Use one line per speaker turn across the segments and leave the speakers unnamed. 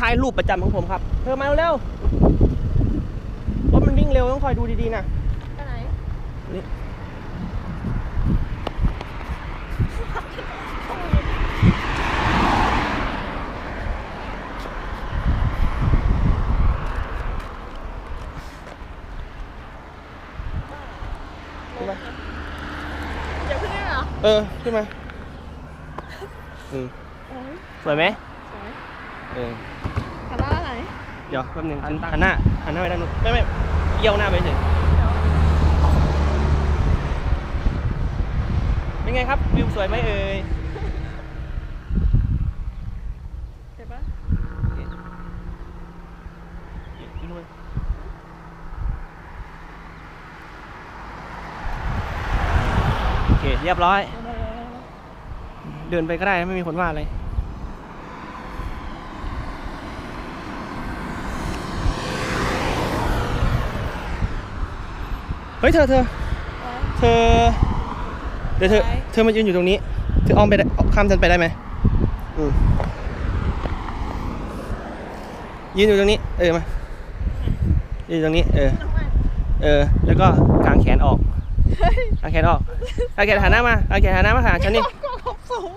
ถ่ายรูปประจำของผมครับ เธอมาเร็วๆรถมันวิ่งเร็วต้องคอยดูดีๆนะ
ไปไหน
นี่ขึ้นมา
อย่าขึ้นได้เหรอ
เออ ขึ้นมา อืม
โอ้ย
สวยไหม
สวย
เออ
ขันหน้าไหน
เดี๋ยวแป๊บนึงหันหันหน้าหันหน้าไปด้านนู้นไม่ไม่เอี้ยวหน้าไปเฉยเป็นไงครับวิวสวยไหมเอ่ย
เห็นปะ
อีกนู่นโอเคเรียบร้อย เดินไปก็ได้ไม่มีคนว่าอะไร เฮ้ยเธอเธอเธอเดี๋ยวเธอเธอมายืนอยู่ตรงนี้เธออ้อมไปได้ข้ามฉันไปได้ไหมอืมยืนอยู่ตรงนี้ เออมายืนอยู่ตรงนี้ เออ เออ แล้วก็กางแขนออกกางแขนออกกางแขนหันหน้ามากางแขนหันหน้ามาหาฉันนี่
ก็ขบสูง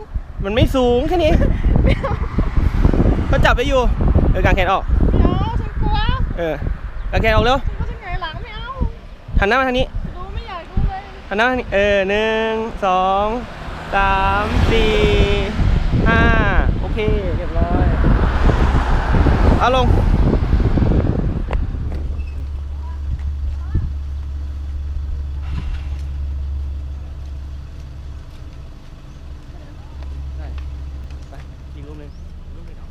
มันไม่สูงแค่นี้เขาจับไปอยู่ เออกางแขนออก
ไม่เอาฉันกลัว
เออกางแขนออกเร็ว
หั
นหน้ามาทางนี้
ดูไม่อยากดูเลย
หันหน้ามาทางนี้เออหนึ่งสองสามสี่ห้าโอเคเรียบร้อยเอาลง ได้ไปอีกรูปหนึ่งรูปหนึ่งเอา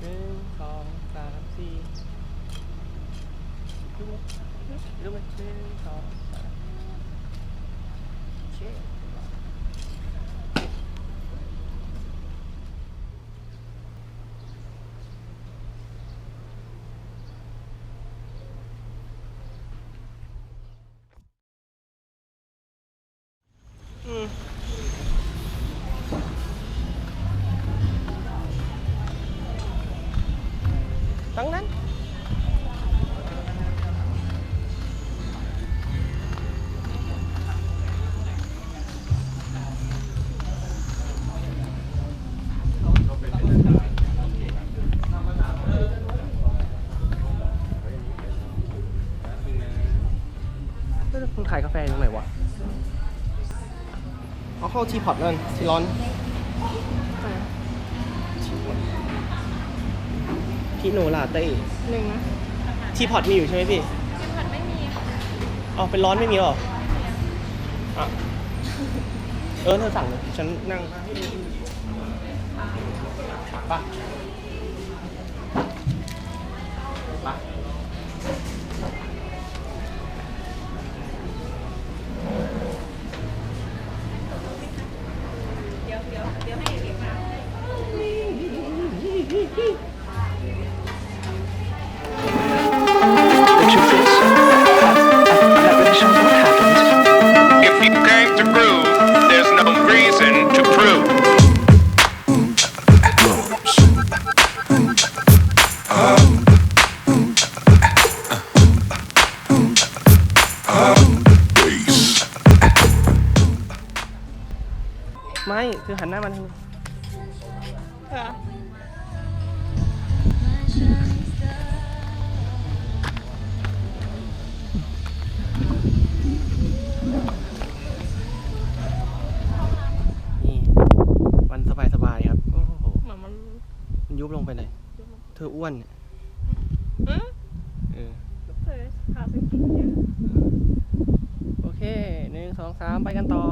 หนึ่งสองสามสี่รูป หนึ่งรูปห ขายกาแฟอยู่ตรงไหนวะเอาเข้าทีพอตนั่นที่ร้อนพี่โนลาเต้
หนึ่งนะ
ทีพอตมีอยู่ใช่ไหมพี่
กินผัดไม่มี
อ๋อเป็นร้อนไม่มีหรออะเออเธอสั่งเลยฉันนั่งไปไป ไม่คือหันหน้ามาทางนี้
เออ
นี่วันสบายสบายๆครับโอ้โห
เหมือนมัน
มันยุบลงไปเลย เธออ้วนเนี่ย
อืม
เออ
เธอพาฉันกินเยอะ
โอเคหนึ่งสองสามไปกันต่อ